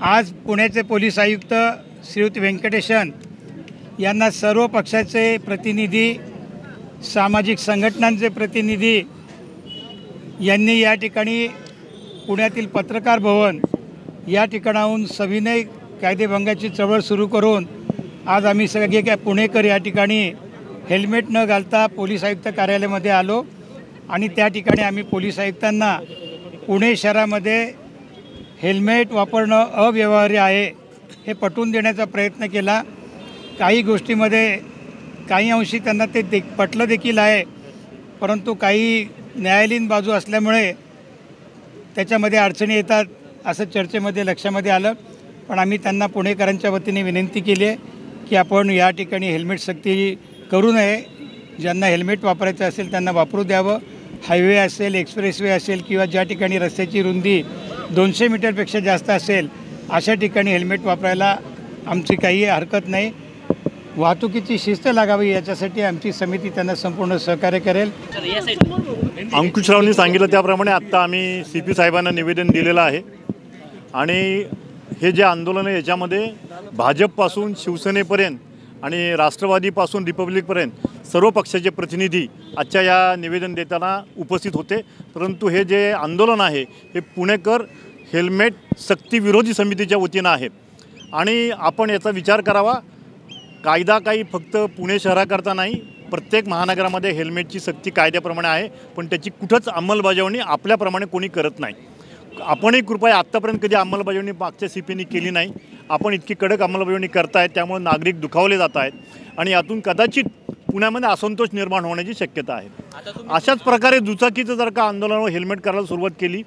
आज पुण्याचे पोलीस आयुक्त श्रीयुत व्यंकटेशन यांना सर्व पक्षाचे प्रतिनिधी सामाजिक संघटनांचे प्रतिनिधी यांनी या ठिकाणी पुण्यातील पत्रकार भवन या ठिकाणाहून सविनय कायदेभंगाची चळवळ सुरू करून आज आम्ही सगळे काय पुणेकर या ठिकाणी हेल्मेट न घालता पोलीस आयुक्त कार्यालयामध्ये आलो आणि त्या ठिकाणी आम्ही पोलीस आयुक्तांना पुणे शहरामध्ये हेल्मेट वापरणं अव्यवहार्य आहे हे पटवून देण्याचा प्रयत्न केला. काही गोष्टीमध्ये काही अंशी त्यांना ते दे पटलं देखील आहे परंतु काही न्यायालयीन बाजू असल्यामुळे त्याच्यामध्ये अडचणी येतात असं चर्चेमध्ये लक्षामध्ये आलं. पण आम्ही त्यांना पुणेकरांच्या वतीने विनंती केली आहे की आपण या ठिकाणी हेल्मेट सक्ती करू नये. ज्यांना हेल्मेट वापरायचं असेल त्यांना वापरू द्यावं. हायवे असेल एक्सप्रेसवे असेल किंवा ज्या ठिकाणी रस्त्याची रुंदी दोनशे मीटरपेक्षा जास्त असेल अशा ठिकाणी हेल्मेट वापरायला आमची काही हरकत नाही. वाहतुकीची शिस्त लागावी याच्यासाठी आमची समिती त्यांना संपूर्ण सहकार्य करेल. अंकुशरावनी सांगितलं त्याप्रमाणे आत्ता आम्ही सी पी साहेबांना निवेदन दिलेलं आहे. आणि हे जे आंदोलन आहे याच्यामध्ये भाजपपासून शिवसेनेपर्यंत आणि राष्ट्रवादीपासून रिपब्लिकपर्यंत सर्व पक्षाचे प्रतिनिधी आजच्या या निवेदन देताना उपस्थित होते. परंतु हे जे आंदोलन आहे हे पुणेकर हेल्मेट सक्ती विरोधी समितीच्या वतीनं आहे. आणि आपण याचा विचार करावा. कायदा काही फक्त पुणे शहराकरता नाही प्रत्येक महानगरामध्ये हेल्मेटची सक्ती कायद्याप्रमाणे आहे पण त्याची कुठंच अंमलबजावणी आपल्याप्रमाणे कोणी करत नाही. आपणही कृपया आत्तापर्यंत कधी अंमलबजावणी मागच्या सी पीनी केली नाही. आपण इतकी कडक अंमलबजावणी करतायत त्यामुळे नागरिक दुखावले जात आहेत आणि यातून कदाचित पुण्यामध्ये असंतोष निर्माण होण्याची शक्यता आहे. अशाच प्रकारे दुचाकीचं जर का आंदोलनावर हेल्मेट करायला सुरुवात केली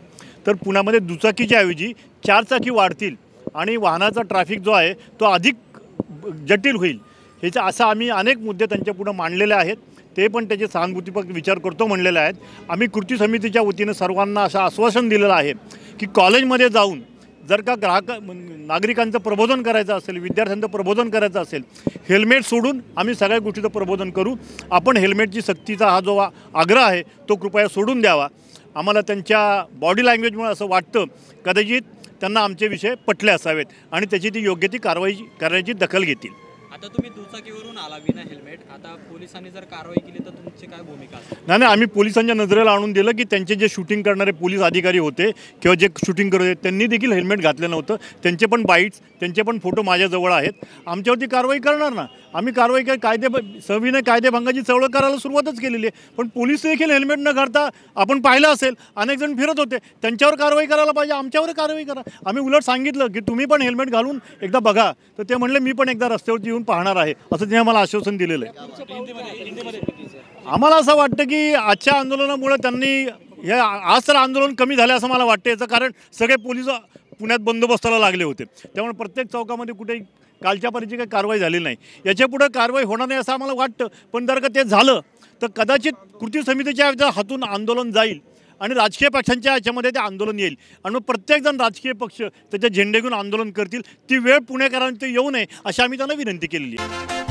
तर पुण्यामध्ये दुचाकीच्या ऐवजी चारचाकी वाढतील आणि वाहनाचा ट्रॅफिक जो आहे तो अधिक जटिल होईल. ह्याचा असा आम्ही अनेक मुद्दे त्यांच्या पुढं मांडलेले आहेत. ते पण त्याचे सहानुभूतीपक विचार करतो म्हणलेले आहेत. आम्ही कृती समितीच्या वतीनं सर्वांना असं आश्वासन दिलेलं आहे की कॉलेजमध्ये जाऊन जर का ग्राहक नागरिकांचं प्रबोधन करायचं असेल विद्यार्थ्यांचं प्रबोधन करायचं असेल हेल्मेट सोडून आम्ही सगळ्या गोष्टीचं प्रबोधन करू. आपण हेल्मेटची सक्तीचा हा जो आग्रह आहे तो कृपया सोडून द्यावा. आम्हाला त्यांच्या बॉडी लँग्वेजमुळे असं वाटतं कदाचित त्यांना आमचे विषय पटले असावेत आणि त्याची ती योग्य ती कारवाई करण्याची दखल घेतील. आता तुम्ही दुचाकीवरून आला विना हेल्मेट. आता पोलिसांनी जर कारवाई केली तर तुमची काय भूमिका नाही नाही आम्ही पोलिसांच्या नजरेला आणून दिलं की त्यांचे जे शूटिंग करणारे पोलीस अधिकारी होते किंवा जे शूटिंग करत होते त्यांनी देखील हेल्मेट घातलं नव्हतं. त्यांचे पण बाईट्स त्यांचे पण फोटो माझ्याजवळ आहेत. आमच्यावरती कारवाई करणार ना. आम्ही कारवाई कर कायदे सविनय कायदेभंगाची चळवळ करायला सुरुवातच केलेली आहे. पण पोलीस देखील हेल्मेट न घालता आपण पाहिलं असेल अनेक जण फिरत होते. त्यांच्यावर कारवाई करायला पाहिजे आमच्यावर कारवाई करा. आम्ही उलट सांगितलं की तुम्ही पण हेल्मेट घालून एकदा बघा. तर ते म्हणले मी पण एकदा रस्त्यावरती येऊन पाहणार आहे असं त्यांनी आम्हाला आश्वासन दिलेलं आहे. आम्हाला असं वाटतं की आजच्या आंदोलनामुळे त्यांनी हे आज तर आंदोलन कमी झालं असं मला वाटतं याचं कारण सगळे पोलीस पुण्यात बंदोबस्ताला लागले होते. त्यामुळे प्रत्येक चौकामध्ये कुठेही कालच्या परीची काही कारवाई झालेली नाही. याच्यापुढे कारवाई होणार नाही असं आम्हाला वाटतं पण जर का ते झालं तर कदाचित कृती समितीच्या हातून आंदोलन जाईल. आणि राजकीय पक्षांच्या याच्यामध्ये ते आंदोलन येईल. आणि मग प्रत्येकजण राजकीय पक्ष त्याचे झेंडे घेऊन आंदोलन करतील. ती वेळ पुणेकरांची येऊ नये अशी आम्ही त्यांना विनंती केलेली आहे.